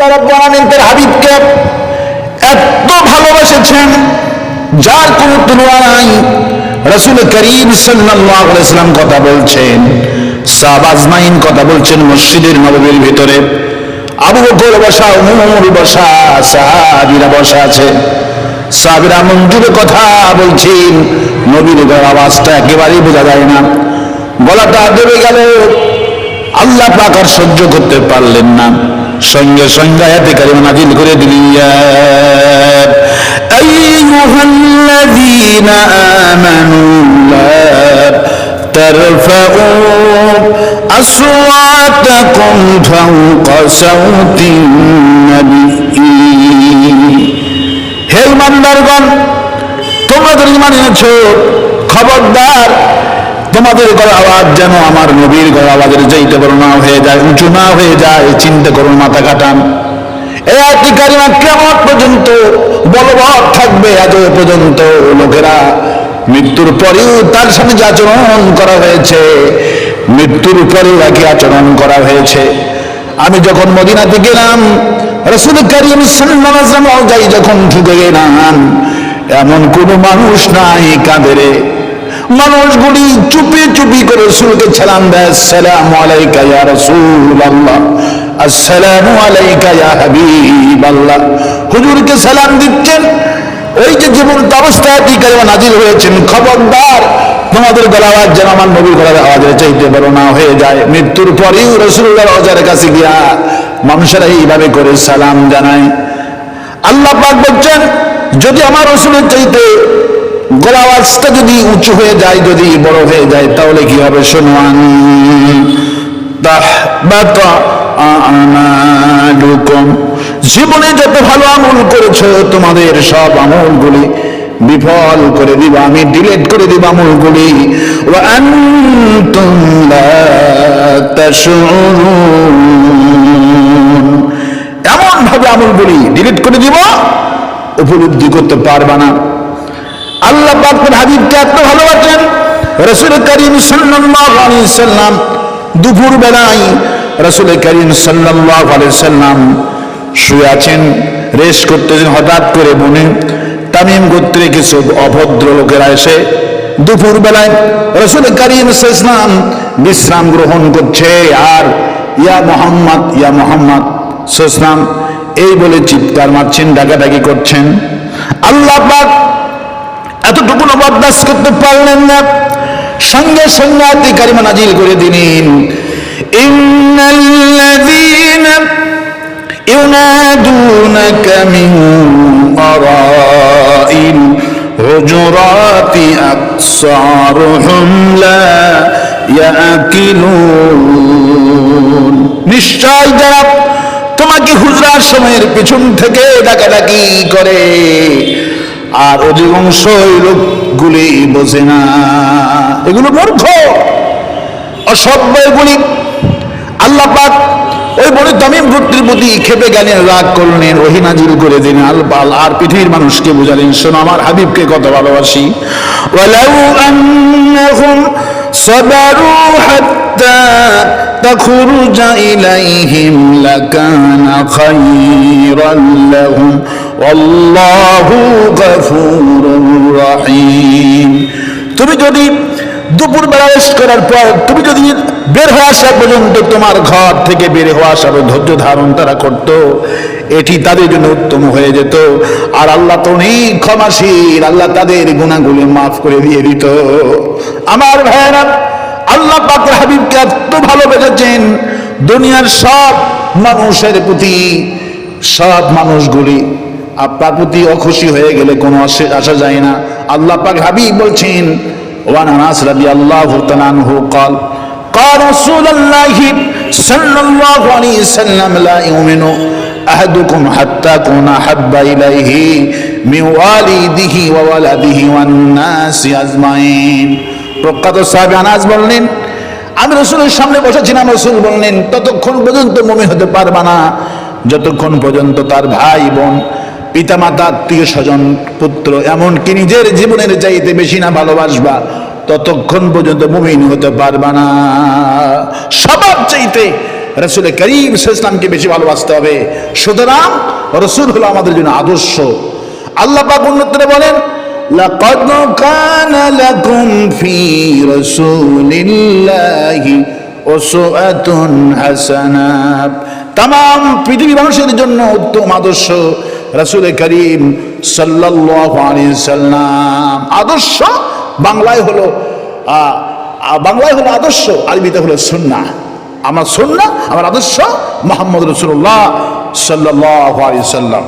তার হাবিবকে এত ভালোবেসেছেন, যার তুলনা নাই। রাসূল করিম সাল্লাম কথা বলছেন, সাহাবা আজমাইন কথা বলছেন মসজিদের নববীর ভিতরে। আবু বকর বসা বসা, সাহাবীরা বসা আছে। কথা বলছেন, নবীর আওয়াজটা একেবারেই বোঝা যায় না। গলাটা দেবে গেল, আল্লাহ পাক আর সহ্য করতে পারলেন না। সঙ্গে সঙ্গে আয়াতে কারিমা নাজিল করে দিলেন ইয়া আইয়ুহাল্লাযীনা আমানু লা ترفعوا أصواتكم فوق صوت النبي হে ইমানদারগণ তোমরা তো ইমান এনেছো খবরদার তোমাদের গলা আওয়াজ যেন আমার নবীর গলা আওয়াজের চাইতে বড় না হয়ে যায়, উঁচু না হয়ে যায়, চিন্তা করুন মাথা কাটান এই কারিমা কেমন পর্যন্ত বলবৎ থাকবে আজ পর্যন্ত লোকেরা। মৃত্যুর পরেও তার সাথে যে আচরণ করা হয়েছে, মৃত্যুর পরেও একই আচরণ করা হয়েছে। আমি যখন মদিনাতে গেলাম, রসুল করিম সাল্লাল্লাহু যাই যখন ঢুকে গেলাম এমন কোন মানুষ নাই কাঁদরে মানুষগুলি চুপি চুপি করে রসুলকে সালাম দেয় সালাম আলাইকা ইয়া রাসূলুল্লাহ, আসসালামু আলাইকা ইয়া হাবিবাল্লাহ। হুজুরকে সালাম দিচ্ছেন। ওই যে জীবন অবস্থায় কারিমা নাজিল হয়েছেন। খবরদার, তোমাদের গলা আওয়াজ যেন আমার নবীর গলার আওয়াজের চাইতে বড় না হয়ে যায়। মৃত্যুর পরেও রসুল্লাহ রজার কাছে গিয়া মানুষেরা এইভাবে করে সালাম জানায়। আল্লাহ পাক বলছেন, যদি আমার রসুলের চাইতে গলা আওয়াজটা যদি উঁচু হয়ে যায়, যদি বড় হয়ে যায়, তাহলে কি হবে? শুনওয়ান জীবনে যত ভালো আমল করেছ, তোমাদের সব আমলগুলি বিফল করে দিবা, আমি ডিলিট করে দিব আমলগুলি। এমন ভাবে আমলগুলি ডিলিট করে দিব, উপলব্ধি করতে পারবা না। আল্লাহ পাক তার হাবিবকে এত ভালোবাসেন। রসুল করিম সাল্লাম দুপুর বেলায় রসুল করিম সাল্লাম শুয়ে আছেন, রেস্ট করতেছেন, হঠাৎ করে মনে তামিম গোত্রে কিছু অভদ্র লোকেরা এসে দুপুর বেলায় রসুল করিম ইসলাম বিশ্রাম গ্রহণ করছে। আর ইয়া মোহাম্মদ ইয়া মোহাম্মদ ইসলাম এই বলে চিৎকার মারছেন, ডাকাডাকি করছেন। আল্লাহ পাক এতটুকু বরদাস্ত করতে পারলেন না। সঙ্গে সঙ্গে আয়াতে কারিমা নাজিল করে দিলেন। ইন্নাল্লাযীনা ইউনাদুনাকা মিন আরাইল হুজুরাতি আকসারুহুম লা ইয়াকিলুন। নিশ্চয় যারা তোমাকে হুজরার সময়ের পিছন থেকে ডাকাডাকি করে। আর অধিকাংশ লোকগুলি বোঝে না এগুলো মূর্খ অসভ্য এগুলি আল্লাহ পাক ওই বড় তামিম গোত্রের প্রতি খেপে গেলেন রাগ করলেন ওহিনাজিল করে দিলেন আলবাল আর পৃথিবীর মানুষকে বুঝালেন শোনো আমার হাবিবকে কত ভালোবাসি ওয়ালাউ আন্নাহুম সাবারু হাত্তা تخرج إليهم لكان خيرا لهم والله غفور رحيم তুমি যদি দুপুর বেলা রেস্ট করার পর, তুমি যদি বের হয়ে আসা পর্যন্ত তোমার ঘর থেকে বের হওয়া আসা ধৈর্য ধারণ তারা করত, এটি তাদের জন্য উত্তম হয়ে যেত। আর আল্লাহ তো অনেক ক্ষমাশীল, আল্লাহ তাদের গুণাগুলি মাফ করে দিয়ে দিত। আমার ভাইয়েরা, আল্লাহ পাকের হাবিবকে এত ভালোবেসেছেন দুনিয়ার সব মানুষের প্রতি, সব মানুষগুলি আপনার প্রতি অখুশি হয়ে গেলে কোনো আসে- আসা যায় না আল্লাহ পাক হাবিব বলছেন ওয়ান আনাস রাদিয়াল্লাহু তাআলা আনহু قال قال رسول الله صلى الله عليه وسلم لا يؤمن أحدكم حتى أكون أحب إليه من والده وولده والناس أجمعين প্রখ্যাত সাহেব আনাজ বললেন আমি রসুলের সামনে বসেছিলাম রসুল বললেন ততক্ষণ পর্যন্ত মমি হতে পারবা না যতক্ষণ পর্যন্ত তার ভাই বোন পিতামাতা আত্মীয় স্বজন পুত্র এমনকি নিজের জীবনের চাইতে বেশি না ভালোবাসবা ততক্ষণ পর্যন্ত মুমিন হতে পারবা না সবার চাইতে রসুল করিম ইসলামকে বেশি ভালোবাসতে হবে সুতরাং রসুল হলো আমাদের জন্য আদর্শ আল্লাহ পাক উন্নতরে বলেন لقد كان لكم في رسول الله أسوة حسنة তাম পৃথিবী মানুষের জন্য উত্তম আদর্শ রাসূল করিম সাল্লাম। আদর্শ বাংলায় হলো বাংলায় হলো আদর্শ, আরবিতে হলো সুন্না আমার সুন্না আমার আদর্শ মোহাম্মদ রসুল্লাহ সাল্লাহ আলি সাল্লাম।